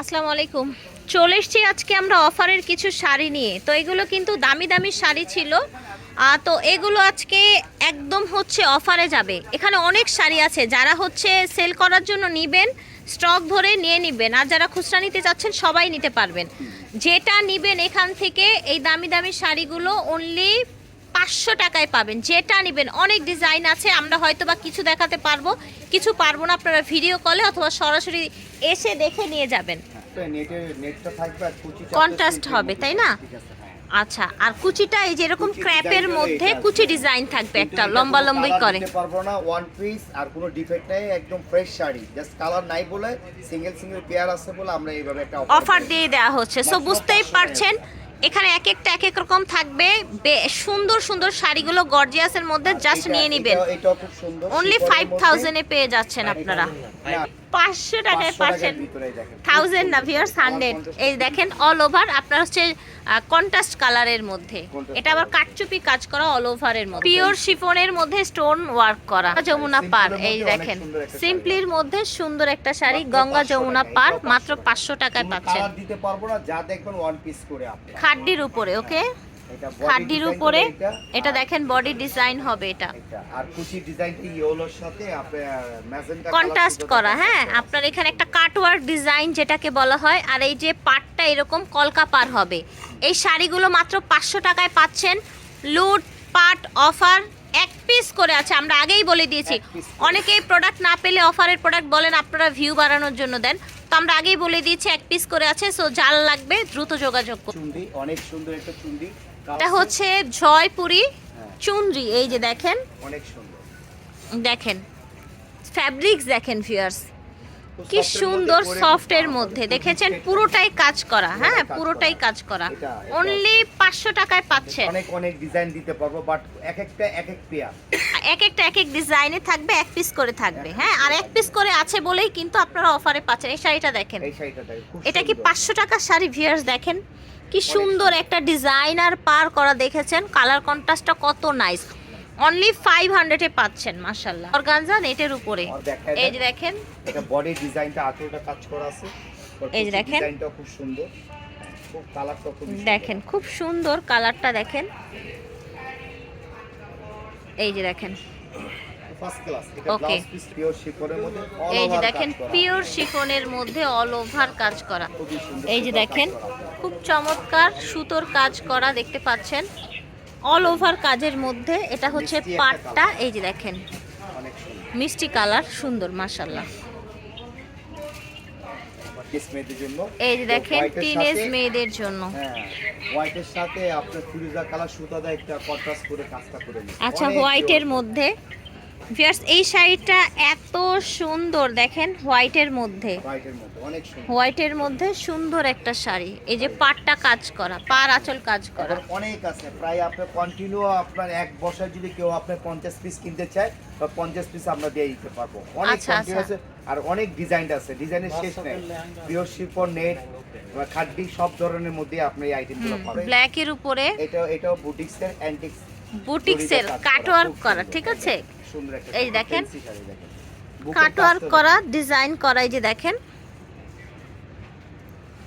আসসালামু আলাইকুম। চলে এসছি আজকে আমরা অফারের কিছু শাড়ি নিয়ে। তো এগুলো কিন্তু দামি দামি শাড়ি ছিল। তো এগুলো আজকে একদম হচ্ছে অফারে যাবে। এখানে অনেক শাড়ি আছে। যারা হচ্ছে সেল করার জন্য নিবেন, স্টক ভরে নিয়ে নিবেন, আর যারা খুচরা নিতে চাচ্ছেন সবাই নিতে পারবেন। যেটা নিবেন এখান থেকে এই দামি দামি শাড়িগুলো অনলি পাঁচশো টাকায় পাবেন। যেটা নেবেন, অনেক ডিজাইন আছে, আমরা হয়তো বা কিছু দেখাতে পারব, কিছু পারব না, আপনারা ভিডিও কলে অথবা সরাসরি এসে দেখে নিয়ে যাবেন। Contrast হবে, তাই না? হ্যাঁ। আচ্ছা আর কুচিটা এই যে এরকম ক্র্যাপের মধ্যে কুচি ডিজাইন থাকবে একটা লম্বা লম্বি করে। পারব না ওয়ান পিস আর কোনো ডিফেক্ট নাই একদম ফ্রেশ শাড়ি। জাস্ট কালার নাই বলে সিঙ্গেল সিঙ্গেল পেয়ার আছে বলে আমরা এইভাবে একটা অফার দিয়ে দেওয়া হচ্ছে। সো বুঝতেই পারছেন এখানে এক একটা এক এক রকম থাকবে। সুন্দর সুন্দর শাড়িগুলো গর্জিয়াসের মধ্যে জাস্ট নিয়ে নেবেন। এটাও খুব সুন্দর অনলি ফাইভ থাউজেন্ডে পেয়ে যাচ্ছেন আপনারা। পাঁচশো টাকায় পাচ্ছেন। থাউজেন্ড না ভিউয়ার্স হান্ড্রেড এই দেখেন অল ওভার আপনার হচ্ছে কন্ট্রাস্ট কালারের মধ্যে। এটা আবার। কাটচুপি কাজ করা অল ওভারের মধ্যে। পিওর শিফনের মধ্যে স্টোন ওয়ার্ক করা। যমুনা পার এই দেখেন। সিম্পলির মধ্যে সুন্দর একটা শাড়ি গঙ্গা যমুনা পার মাত্র পাঁচশো টাকায় পাচ্ছেন। দিতে পারব না যা দেখবেন ওয়ান পিস করে খাড্ডির উপরে ওকে খাড্ডির উপরে এটা, দেখেন বডি ডিজাইন হবে এটা। আর কুচি ডিজাইনটি ইয়েলোর সাথে আপনার ম্যাজেন্টা কন্ট্রাস্ট করা হ্যাঁ আপনার এখানে একটা কাটওয়ার্ক ডিজাইন যেটাকে বলা হয় আর এই যে পাটটা এরকম কলকা পার হবে। এই শাড়িগুলো মাত্র পাঁচশো টাকায় পাচ্ছেন। লুট পাট অফার এক পিস করে আছে আমরা আগেই বলে দিয়েছি। অনেকেই প্রোডাক্ট না পেলে অফারের প্রোডাক্ট বলেন আপনারা ভিউ বাড়ানোর জন্য দেন। তো আমরা আগেই বলে দিয়েছি এক পিস করে আছে সো জাল লাগবে দ্রুত যোগাযোগ করুন। চুন্ডি অনেক সুন্দর একটা চুন্ডি। এটা হচ্ছে জয়পুরি হ্যাঁ। চুনরি এই যে দেখেন। অনেক সুন্দর। দেখেন ফ্যাব্রিক্স দেখেন ফিয়ার্স কি সুন্দর পরে সফটের মধ্যে। দেখেছেন? পুরোটাই কাজ করা হ্যাঁ? পুরোটাই কাজ করা। অনলি পাঁচশো টাকায় পাচ্ছেন। অনেক অনেক ডিজাইন দিতে পারব বাট এক একটা এক এক পেয়ার এক একটা এক এক ডিজাইনে থাকবে এক পিস করে থাকবে হ্যাঁ আর এক পিস করে আছে বলেই কিন্তু আপনারা অফারে পাচ্ছেন। এই শাড়িটা দেখেন। এই শাড়িটা দেখেন এটা কি পাঁচশো টাকার শাড়ি ভিয়ার্স দেখেন? কি সুন্দর একটা ডিজাইনার পার করা দেখেছেন। কালার কন্ট্রাস্টটা কত নাইস অনলি ফাইভ হান্ড্রেডে পাচ্ছেন মার্শাল্লাহ অর্গানজা নেটের উপরে। এই যে দেখেন এটা বডি ডিজাইনটা আঁচলটা কাজ করা আছে। এই যে দেখেন। ডিজাইনটা খুব সুন্দর। খুব কালারটা খুব সুন্দর। দেখেন খুব সুন্দর কালারটা দেখেন। এই যে দেখেন। ফার্স্ট ক্লাস এটা Okay. ব্লাউজ পিস পিওর শিফনের মধ্যে এই যে দেখেন পিওর শিফনের মধ্যে অল ওভার কাজ করা। এই যে দেখেন খুব চমৎকার সুতোর কাজ করা দেখতে পাচ্ছেন। অল ওভার কাজের মধ্যে এটা হচ্ছে পাটটা এই যে দেখেন। মিষ্টি কালার সুন্দর মাশাল্লাহ এই যে দেখেন টিনেজ মেয়েদের জন্য। হ্যাঁ হোয়াইটের সাথে আপনার ফিরোজা কালার সুতা দিয়ে একটা কন্ট্রাস্ট করে কাজটা করে আচ্ছা হোয়াইটের মধ্যে ভিউয়ার্স এই শাড়িটা এত সুন্দর দেখেন হোয়াইটের মধ্যে। হোয়াইটের মধ্যে সুন্দর। হোয়াইটের মধ্যে সুন্দর একটা শাড়ি। এই যে পাটটা কাজ করা পার আঁচল কাজ করা। অনেক আছে প্রায় আপনার কন্টিনিউ আপনার এক বছর যদি কেউ আপনার পঞ্চাশ পিস কিনতে চায় বা পঞ্চাশ পিস আমরা দিয়ে দিতে পারব। অনেক আচ্ছা, আচ্ছা। আছে আর অনেক ডিজাইন আছে ডিজাইনের শেষ নেই। পিওর শিফন নেট খাদ্দি সব ধরনের মধ্যে আপনি এই আইটেমগুলো পাবেন। ব্ল্যাকের উপরে। এটা এটাও বুটিক্সের অ্যান্টিক্স বুটিক্সের কাটওয়ার্ক করা ঠিক আছে? এই দেখেন। কাটওয়ার্ক করা ডিজাইন করা এই যে দেখেন।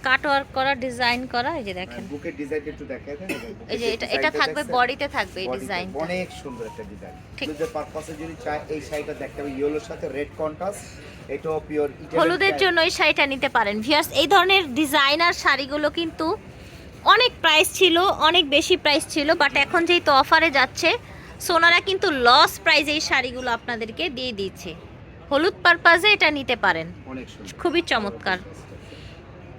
কাটওয়ার্ক করা ডিজাইন করা এই যে দেখেন দেখেন। বুকের ডিজাইনটা একটু দেখায় এই যে এটা এটা থাকবে বডিতে থাকবে এই ডিজাইন অনেক সুন্দর একটা ডিজাইন। ঠিক। পারপাসে যদি চায় এই শাড়িটা দেখতে হবে ইয়েলোর সাথে রেড কন্ট্রাস্ট এটাও পিওর হলুদের জন্য এই শাড়িটা নিতে পারেন। ভিয়ার্স এই ধরনের ডিজাইনার শাড়িগুলো কিন্তু অনেক প্রাইস ছিল অনেক বেশি প্রাইস ছিল বাট এখন যেহেতু অফারে যাচ্ছে সোনারা কিন্তু লস প্রাইজে এই শাড়িগুলো আপনাদেরকে দিয়ে দিচ্ছে। হলুদ পারপাজে এটা নিতে পারেন। খুবই চমৎকার।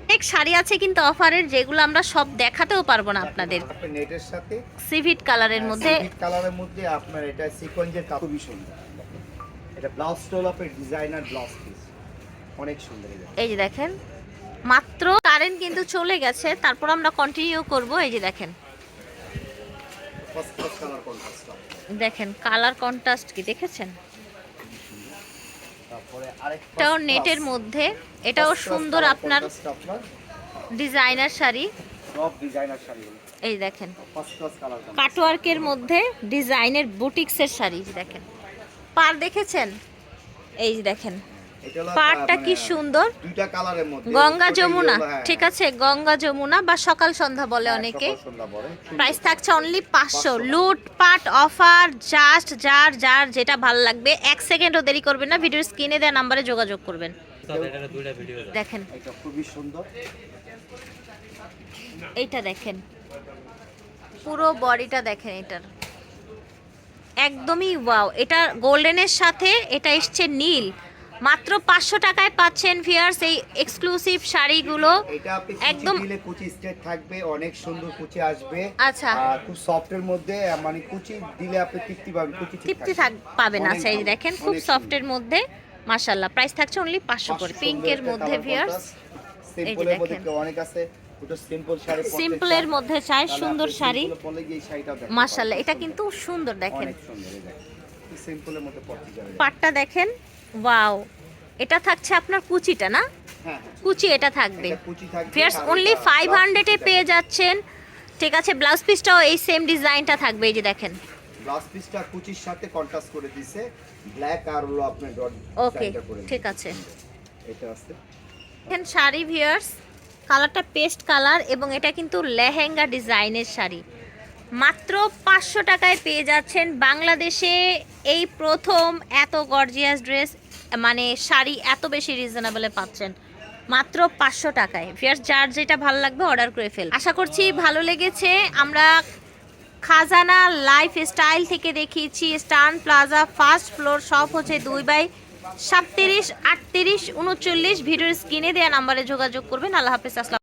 অনেক শাড়ি আছে কিন্তু অফারের যেগুলো আমরা সব দেখাতেও পারব না আপনাদের। নেটের সাথে সিভিট কালারের মধ্যে কালারের মধ্যে আপনার এটা সিকোয়েন্সের খুবই সুন্দর। এটা blouse stole of designer blouse piece অনেক সুন্দর এই যে দেখেন মাত্র কারেন্ট কিন্তু চলে গেছে। তারপর আমরা কন্টিনিউ করব এই যে দেখেন। দেখেন কালার কন্ট্রাস্ট কি দেখেছেন? এটাও নেটের মধ্যে। এটাও সুন্দর আপনার ডিজাইনার শাড়ি। এই দেখেন। কাটওয়ার্কের মধ্যে ডিজাইনের বুটিক্সের শাড়ি দেখেন। পার দেখেছেন? এই যে দেখেন। এটা হলো কি মানে সুন্দর? দুইটা কালারের মধ্যে। গঙ্গা যমুনা। হ্যাঁ, ঠিক আছে গঙ্গা যমুনা বা সকাল সন্ধ্যা বলে হ্যাঁ, অনেকে। প্রাইস থাকছে অনলি পাঁচশো। 500 লুটপাট অফার জাস্ট যার যার যেটা ভালো লাগবে এক সেকেন্ডও দেরি করবেন না ভিডিওর স্ক্রিনে দেওয়া নাম্বারে যোগাযোগ করবেন। দেখেন। খুবই সুন্দর। এইটা দেখেন। পুরো বডিটা দেখেন এটার। একদমই ওয়াও এটা গোল্ডেনের সাথে এটা এসছে নীল। মাত্র পাঁচশো টাকায় পাচ্ছেন ভিয়ার্স এই এক্সক্লুসিভ শাড়িগুলো। একদম- কুচি স্টেট থাকবে অনেক সুন্দর কুচি আসবে। আচ্ছা। খুব সফটের মধ্যে মানে কুচি দিলে আপনি তৃপ্তি পাবেন কুচি তৃপ্তি থাক পাবেন। আচ্ছা এই দেখেন খুব সফটের মধ্যে মাশাল্লাহ প্রাইস থাকছে অনলি পাঁচশো। করে। পিঙ্কের মধ্যে ভিয়ার্স সিম্পলের মধ্যে দেখেন। অনেক আছে সিম্পলের মধ্যে চাই সুন্দর শাড়ি। এই মাশাল্লাহ এটা কিন্তু সুন্দর দেখেন। এই পাটটা দেখেন। ওয়াও এটা থাকছে আপনার কুচিটা না? হ্যাঁ কুচি এটা থাকবে। ফিয়ার্স অনলি ফাইভ হান্ড্রেডে পেয়ে যাচ্ছেন। ঠিক আছে ব্লাউজ পিসটাও এই সেম ডিজাইনটা থাকবে এই যে দেখেন। ব্লাউজ পিসটা কুচির সাথে কন্ট্রাস্ট করে দিছে ব্ল্যাক আর হলো আপনার ডট ওকে ঠিক আছে। এটা আছে। দেখেন শাড়ি ভিয়ার্স কালারটা পেস্ট কালার এবং এটা কিন্তু লেহেঙ্গা ডিজাইনের শাড়ি। মাত্র পাঁচশো টাকায় পেয়ে যাচ্ছেন বাংলাদেশে এই প্রথম এত গর্জিয়াস ড্রেস মানে শাড়ি এত বেশি রিজনেবলে পাচ্ছেন। মাত্র পাঁচশো টাকায়। ফিয়ার যার যেটা ভালো লাগবে অর্ডার করে ফেল। আশা করছি ভালো লেগেছে। আমরা খাজানা লাইফ স্টাইল থেকে দেখিয়েছি। স্টান প্লাজা ফার্স্ট ফ্লোর সব হচ্ছে দুই বাই সাতত্রিশ, আটত্রিশ, উনচল্লিশ। ভিডিওর স্ক্রিনে দেওয়া নাম্বারে যোগাযোগ করবেন। আল্লাহ হাফিজ, আসসালাম